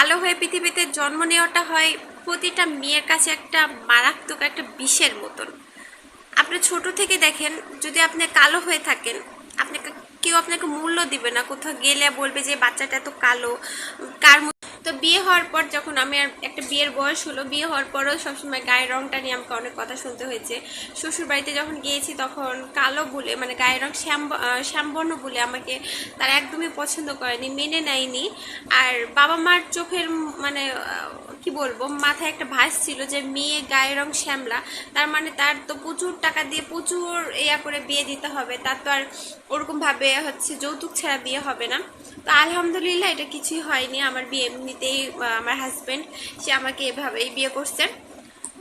কালো হয়ে পৃথিবীতে জন্ম নেওয়াটা হয় প্রতিটা মেয়ের কাছে একটা মারাত্মক একটা বিষের মতন। আপনি ছোট থেকে দেখেন, যদি আপনি কালো হয়ে থাকেন, আপনাকে কেউ আপনাকে মূল্য দিবে না। কোথাও গেলে বলবে যে, বাচ্চাটা এত কালো। কার তো বিয়ে হওয়ার পর যখন আমি আর একটা বিয়ের বয়স হলো, বিয়ে হওয়ার পরও সবসময় গায়ের রংটা নিয়ে আমাকে অনেক কথা শুনতে হয়েছে। শ্বশুর বাড়িতে যখন গিয়েছি তখন কালো বলে মানে গায়ের রং শ্যাম শ্যামবর্ণ বলে আমাকে তারা একদমই পছন্দ করেনি, মেনে নেয়নি। আর বাবা মার চোখের মানে কি বলব, মাথায় একটা ভাস ছিল যে মেয়ে গায়ের রং শ্যামলা। তার মানে তার তো প্রচুর টাকা দিয়ে প্রচুর ইয়া করে বিয়ে দিতে হবে। তার তো আর ওরকমভাবে হচ্ছে যৌতুক ছাড়া বিয়ে হবে না। তো আলহামদুলিল্লাহ এটা কিছুই হয়নি, আমার বিয়ে এমনিতেই আমার হাজব্যান্ড সে আমাকে এভাবেই বিয়ে করছে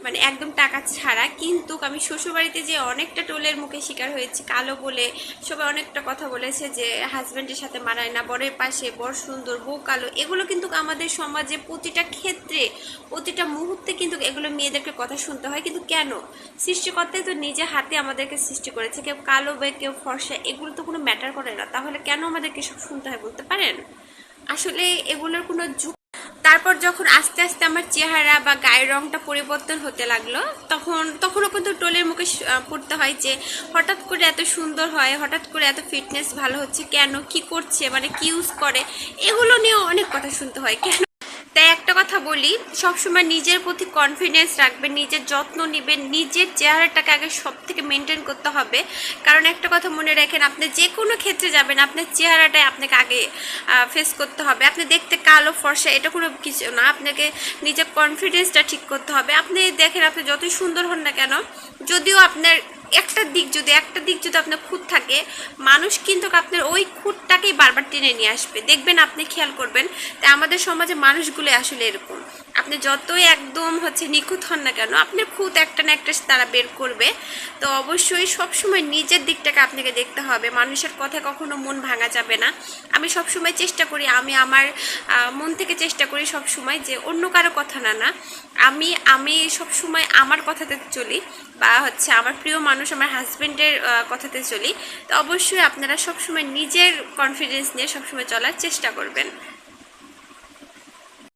মানে একদম টাকা ছাড়া। কিন্তু আমি শ্বশুরবাড়িতে যে অনেকটা টোলের মুখে শিকার হয়েছি, কালো বলে সবাই অনেকটা কথা বলেছে যে হাজব্যান্ডের সাথে মানায় না, বরের পাশে, বর সুন্দর, বউ কালো, এগুলো কিন্তু আমাদের সমাজে প্রতিটা ক্ষেত্রে, প্রতিটা মুহূর্তে কিন্তু এগুলো মেয়েদেরকে কথা শুনতে হয়। কিন্তু কেন? সৃষ্টিকর্তাই তো নিজে হাতে আমাদেরকে সৃষ্টি করেছে। কেউ কালো বা, কেউ ফর্সা, এগুলো তো কোনো ম্যাটার করে না। তাহলে কেন আমাদেরকে সব শুনতে হয় বলতে পারেন? আসলে এগুলোর কোনো যুগ তারপর যখন আস্তে আস্তে আমার চেহারা বা গায়ের রংটা পরিবর্তন হতে লাগল, তখন, তখনও কিন্তু টোলের মুখে পড়তে হয় যে হঠাৎ করে এত সুন্দর হয়, হঠাৎ করে এত ফিটনেস ভালো হচ্ছে, কেন কি করছে মানে কি ইউজ করে, এগুলো নিয়েও অনেক কথা শুনতে হয়। কেন তাই একটা কথা বলি, সবসময় নিজের প্রতি কনফিডেন্স রাখবেন, নিজের যত্ন নেবেন, নিজের চেহারাটাকে আগে সব থেকে মেনটেন করতে হবে। কারণ একটা কথা মনে রাখেন, আপনি যে কোনো ক্ষেত্রে যাবেন, আপনার চেহারাটাই আপনাকে আগে ফেস করতে হবে। আপনি দেখতে কালো, ফর্সা, এটা কোনো কিছু না। আপনাকে নিজের কনফিডেন্সটা ঠিক করতে হবে। আপনি দেখেন, আপনি যতই সুন্দর হন না কেন, যদিও আপনার একটা দিক যদি, একটা দিক যদি আপনার খুঁত থাকে, মানুষ কিন্তু আপনার ওই খুঁতটাকেই বারবার টেনে নিয়ে আসবে। দেখবেন আপনি খেয়াল করবেন তাই আমাদের সমাজে মানুষগুলো আসলে এরকম। আপনি যতই একদম হচ্ছে নিখুঁত হন না কেন, আপনার খুঁত একটা না একটা তারা বের করবে। তো অবশ্যই সবসময় নিজের দিকটাকে আপনাকে দেখতে হবে। মানুষের কথা কখনো মন ভাঙা যাবে না। আমি সবসময় চেষ্টা করি, আমি আমার মন থেকে চেষ্টা করি সব সময় যে অন্য কারও কথা না না। আমি আমি সব সময় আমার কথাতে চলি বা হচ্ছে আমার প্রিয় মানুষ, আমার হাজব্যান্ডের কথাতে চলি। তো অবশ্যই আপনারা সবসময় নিজের কনফিডেন্স নিয়ে সবসময় চলার চেষ্টা করবেন।